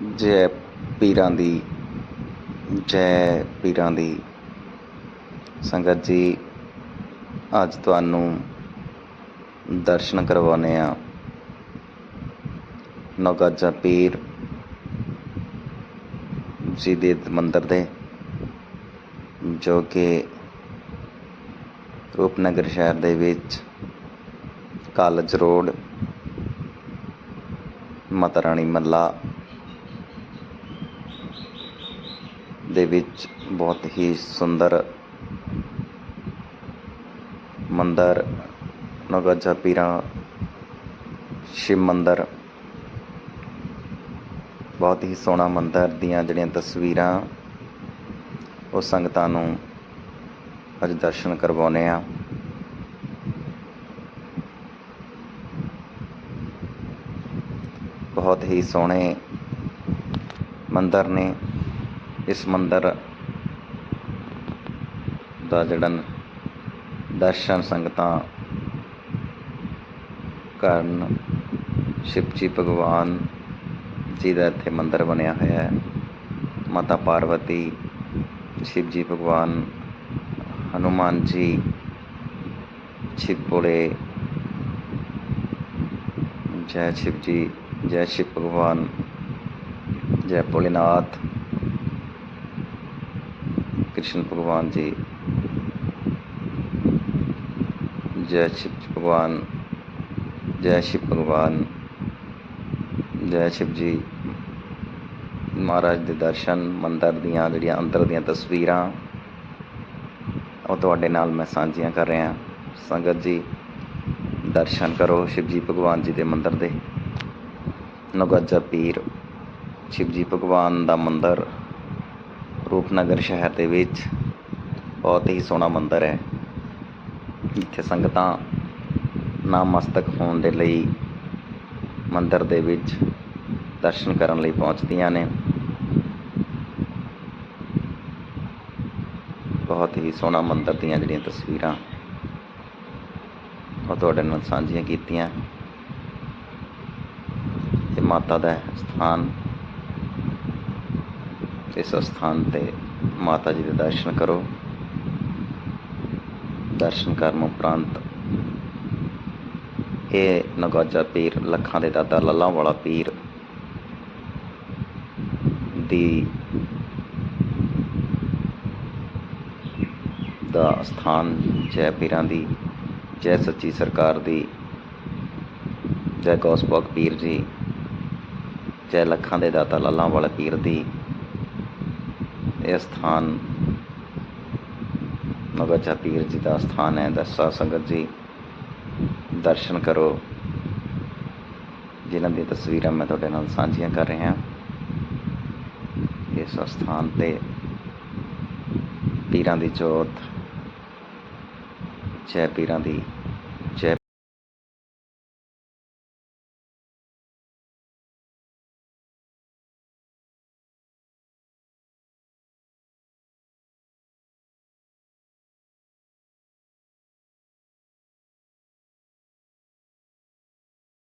ਜੈ ਪੀਰਾਂ ਦੀ, ਜੈ ਪੀਰਾਂ ਦੀ। ਸੰਗਤ ਜੀ, ਅੱਜ ਤੁਹਾਨੂੰ ਦਰਸ਼ਨ ਕਰਵਾਉਣੇ ਆ ਨੌਗਾਜਾ ਪੀਰ ਜੀ ਦੇ ਮੰਦਰ ਦੇ, ਜੋ ਕਿ ਰੂਪਨਗਰ ਸ਼ਹਿਰ ਦੇ ਵਿੱਚ ਕਾਲਜ ਰੋਡ ਮਾਤਾ ਰਾਣੀ ਮੱਲਾ ਦੇ ਵਿੱਚ ਬਹੁਤ ਹੀ ਸੁੰਦਰ ਮੰਦਰ ਨਗਾਜਾ ਪੀਰਾਂ, ਸ਼ਿਵ ਮੰਦਰ, ਬਹੁਤ ਹੀ ਸੋਹਣਾ ਮੰਦਰ ਦੀਆਂ ਜਿਹੜੀਆਂ ਤਸਵੀਰਾਂ ਉਹ ਸੰਗਤਾਂ ਨੂੰ ਅੱਜ ਦਰਸ਼ਨ ਕਰਵਾਉਣੇ ਆ ਬਹੁਤ ਹੀ ਸੋਹਣੇ ਮੰਦਰ ਨੇ। ਇਸ ਮੰਦਰ ਦਾ ਜਿਹੜਾ ਦਰਸ਼ਨ ਸੰਗਤਾਂ ਕਰਨ ਸ਼ਿਵ ਜੀ ਭਗਵਾਨ ਜੀ ਦਾ ਇੱਥੇ ਮੰਦਰ ਬਣਿਆ ਹੋਇਆ ਹੈ। ਮਾਤਾ ਪਾਰਵਤੀ, ਸ਼ਿਵ ਜੀ ਭਗਵਾਨ, ਹਨੂਮਾਨ ਜੀ, ਸ਼ਿਵ ਭੋਲੇ, ਜੈ ਸ਼ਿਵ ਜੀ, ਜੈ ਸ਼ਿਵ ਭਗਵਾਨ, ਜੈ ਭੋਲੇਨਾਥ। ਕ੍ਰਿਸ਼ਨ ਭਗਵਾਨ ਜੀ। ਜੈ ਸ਼ਿਵ ਭਗਵਾਨ, ਜੈ ਸ਼ਿਵ ਭਗਵਾਨ, ਜੈ ਸ਼ਿਵਜੀ ਮਹਾਰਾਜ ਦੇ ਦਰਸ਼ਨ, ਮੰਦਰ ਦੀਆਂ ਜਿਹੜੀਆਂ ਅੰਦਰ ਦੀਆਂ ਤਸਵੀਰਾਂ, ਉਹ ਤੁਹਾਡੇ ਨਾਲ ਮੈਂ ਸਾਂਝੀਆਂ ਕਰ ਰਿਹਾ। ਸੰਗਤ ਜੀ, ਦਰਸ਼ਨ ਕਰੋ ਸ਼ਿਵ ਜੀ ਭਗਵਾਨ ਜੀ ਦੇ ਮੰਦਰ ਦੇ। ਨਗਾਜਾ ਪੀਰ, ਸ਼ਿਵ ਜੀ ਭਗਵਾਨ ਦਾ ਮੰਦਰ। ਰੂਪਨਗਰ ਸ਼ਹਿਰ ਦੇ ਵਿੱਚ ਬਹੁਤ ਹੀ ਸੋਹਣਾ ਮੰਦਰ ਹੈ। ਜਿੱਥੇ ਸੰਗਤਾਂ ਨਾਮਸਤਕ ਹੋਣ ਦੇ ਲਈ ਮੰਦਰ ਦੇ ਵਿੱਚ ਦਰਸ਼ਨ ਕਰਨ ਲਈ ਪਹੁੰਚਦੀਆਂ ਨੇ। ਬਹੁਤ ਹੀ ਸੋਹਣਾ ਮੰਦਰ ਦੀਆਂ ਜਿਹੜੀਆਂ ਤਸਵੀਰਾਂ ਉਹ ਤੁਹਾਡੇ ਨਾਲ ਸਾਂਝੀਆਂ ਕੀਤੀਆਂ। ਤੇ ਮਾਤਾ ਦਾ ਸਥਾਨ ਇਸ ਸਥਾਨ ਤੇ ਮਾਤਾ ਜੀ ਦੇ ਦਰਸ਼ਨ ਕਰੋ। ਦਰਸ਼ਨ ਕਰਨ ਉਪਰੰਤ ਇਹ ਨਗਾਜਾ ਪੀਰ, ਲੱਖਾਂ ਦੇ ਦਾਦਾ ਲੱਲਾ ਵਾਲਾ ਪੀਰ ਦੀ ਦਾ ਸਥਾਨ ਜੈ ਪੀਰਾਂ ਦੀ, ਜੈ ਸੱਚੀ ਸਰਕਾਰ ਦੀ, ਜੈ ਗੌਸਪਾਕ ਪੀਰ ਜੀ, ਜੈ ਲੱਖਾਂ ਦੇ ਦਾਤਾ ਲੱਲਾ ਵਾਲਾ ਪੀਰ ਦੀ ਇਹ ਸਥਾਨ ਨਗਾਚਾ ਪੀਰ ਜੀ ਦਾ ਸਥਾਨ ਹੈ। ਦਰਸਾ ਸੰਗਤ ਜੀ, ਦਰਸ਼ਨ ਕਰੋ। ਜਿਨ੍ਹਾਂ ਦੀ ਤਸਵੀਰਾਂ ਮੈਂ ਤੁਹਾਡੇ ਨਾਲ ਸਾਂਝੀਆਂ ਕਰ ਰਿਹਾ ਇਸ ਸਥਾਨ ਤੇ ਪੀਰਾਂ ਦੀ ਜੋਤ, ਜੈ ਪੀਰਾਂ ਦੀ